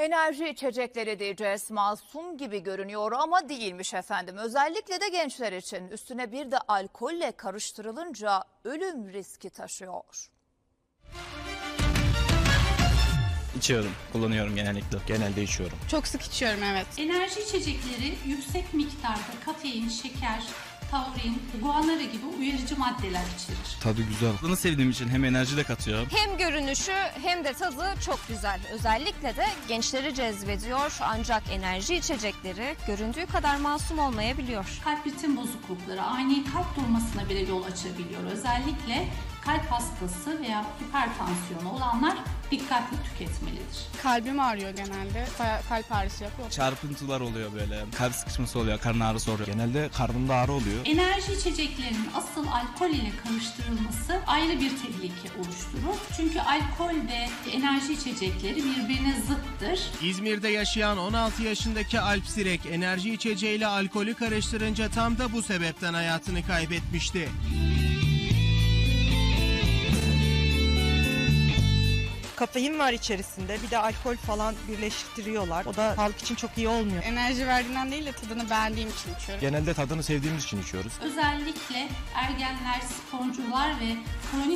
Enerji içecekleri diyeceğiz masum gibi görünüyor ama değilmiş efendim. Özellikle de gençler için üstüne bir de alkolle karıştırılınca ölüm riski taşıyor. İçiyorum, kullanıyorum genellikle. Genelde içiyorum. Çok sık içiyorum evet. Enerji içecekleri yüksek miktarda kafein, şeker, taurin, guanara gibi uyarıcı maddeler içerir. Tadı güzel. Tadını sevdiğim için hem enerji de katıyor. Hem görünüşü hem de tadı çok güzel. Özellikle de gençleri cezbediyor ancak enerji içecekleri göründüğü kadar masum olmayabiliyor. Kalp ritim bozuklukları, ani kalp durmasına bile yol açabiliyor. Özellikle kalp hastası veya hipertansiyonu olanlar dikkatli tüketmelidir. Kalbim ağrıyor genelde. Kalp ağrısı yapıyor. Çarpıntılar oluyor böyle. Kalp sıkışması oluyor, karın ağrısı oluyor. Genelde karnımda ağrı oluyor. Enerji içeceklerinin asıl alkol ile karıştırılması ayrı bir tehlike oluşturur. Çünkü alkol ve enerji içecekleri birbirine zıttır. İzmir'de yaşayan 16 yaşındaki Alp Sirek enerji içeceğiyle alkolü karıştırınca tam da bu sebepten hayatını kaybetmişti. Kafein var içerisinde bir de alkol falan birleştiriyorlar. O da sağlık için çok iyi olmuyor. Enerji verdiğinden değil de tadını beğendiğim için içiyorum. Genelde tadını sevdiğimiz için içiyoruz. Özellikle ergenler, sporcular ve kronik